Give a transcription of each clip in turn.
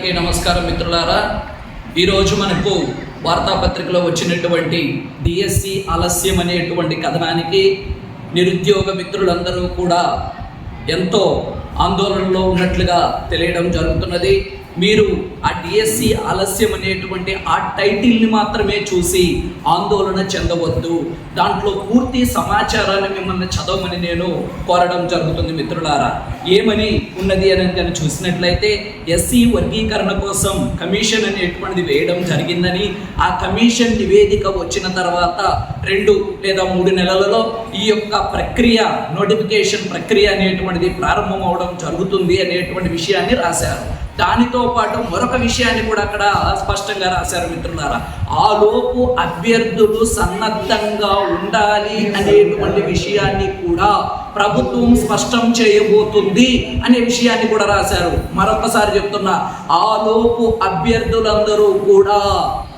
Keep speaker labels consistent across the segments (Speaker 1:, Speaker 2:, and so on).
Speaker 1: అందరికీ నమస్కారం మిత్రులారా. ఈరోజు మనకు వార్తాపత్రికలో వచ్చినటువంటి డిఎస్సి ఆలస్యం అనేటువంటి కథనానికి నిరుద్యోగ మిత్రులందరూ కూడా ఎంతో ఆందోళనలో ఉన్నట్లుగా తెలియడం జరుగుతున్నది. మీరు ఆ డిఎస్సి ఆలస్యం అనేటువంటి ఆ టైటిల్ని మాత్రమే చూసి ఆందోళన చెందవద్దు. దాంట్లో పూర్తి సమాచారాన్ని మిమ్మల్ని చదవమని నేను కోరడం జరుగుతుంది మిత్రులారా. ఏమని ఉన్నది అని నేను చూసినట్లయితే ఎస్సీ వర్గీకరణ కోసం కమిషన్ అనేటువంటిది వేయడం జరిగిందని ఆ కమిషన్ నివేదిక వచ్చిన తర్వాత రెండు లేదా మూడు నెలలలో ఈ యొక్క ప్రక్రియ నోటిఫికేషన్ ప్రక్రియ అనేటువంటిది ప్రారంభం అవడం జరుగుతుంది అనేటువంటి విషయాన్ని రాశారు. దానితో పాటు మరొక విషయాన్ని కూడా అక్కడ స్పష్టంగా రాశారు మిత్రులారా. ఆ లోపు అభ్యర్థులు సన్నద్ధంగా ఉండాలి అనేటువంటి విషయాన్ని కూడా ప్రభుత్వం స్పష్టం చేయబోతుంది అనే విషయాన్ని కూడా రాశారు. మరొకసారి చెప్తున్నా ఆ లోపు అభ్యర్థులందరూ కూడా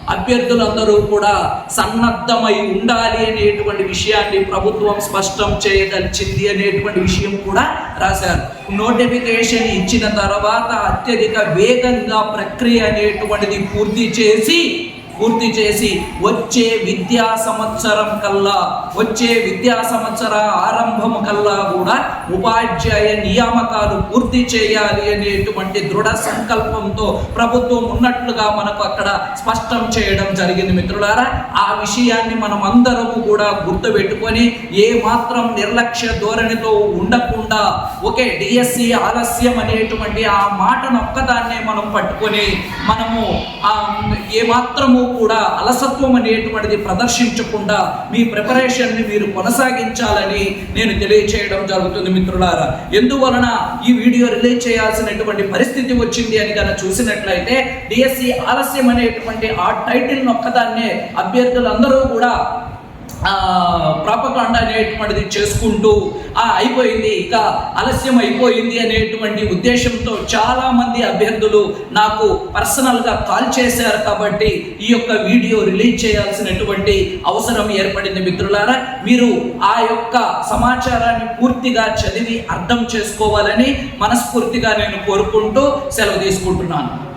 Speaker 1: అభ్యర్థులందరూ కూడా సన్నద్ధమై ఉండాలి అనేటువంటి విషయాన్ని ప్రభుత్వం స్పష్టం చేయదలిచింది అనేటువంటి విషయం కూడా రాశారు. నోటిఫికేషన్ ఇచ్చిన తర్వాత అత్యధిక వేగంగా ప్రక్రియ అనేటువంటిది పూర్తి చేసి పూర్తి చేసి వచ్చే విద్యా సంవత్సరం కల్లా వచ్చే విద్యా సంవత్సర ఆరంభం కల్లా కూడా ఉపాధ్యాయ నియామకాలు పూర్తి చేయాలి అనేటువంటి దృఢ సంకల్పంతో ప్రభుత్వం ఉన్నట్లుగా మనకు అక్కడ స్పష్టం చేయడం జరిగింది మిత్రులారా. ఆ విషయాన్ని మనం అందరము కూడా గుర్తుపెట్టుకొని ఏ మాత్రం నిర్లక్ష్య ధోరణితో ఉండకుండా ఓకే డిఎస్సి ఆలస్యం అనేటువంటి ఆ మాటను ఒక్కదాన్నే మనం పట్టుకొని మనము ఏ మాత్రము కూడా అలసత్వం అనేటువంటిది ప్రదర్శించకుండా మీ ప్రిపరేషన్ని మీరు కొనసాగించాలని నేను తెలియచేయడం జరుగుతుంది మిత్రులారా. ఎందువలన ఈ వీడియో రిలీజ్ చేయాల్సినటువంటి పరిస్థితి వచ్చింది అని కనుక చూసినట్లయితే డిఎస్సి ఆలస్యం అనేటువంటి ఆ టైటిల్ ఒక్కదాన్నే అభ్యర్థులందరూ కూడా ప్రాపకాండ అనేటువంటిది చేసుకుంటూ ఆ అయిపోయింది. ఇక ఆలస్యం అయిపోయింది అనేటువంటి ఉద్దేశంతో చాలామంది అభ్యర్థులు నాకు పర్సనల్గా కాల్ చేశారు కాబట్టి ఈ యొక్క వీడియో రిలీజ్ చేయాల్సినటువంటి అవసరం ఏర్పడింది మిత్రులారా. మీరు ఆ యొక్క సమాచారాన్ని పూర్తిగా చదివి అర్థం చేసుకోవాలని మనస్ఫూర్తిగా నేను కోరుకుంటూ సెలవు తీసుకుంటున్నాను.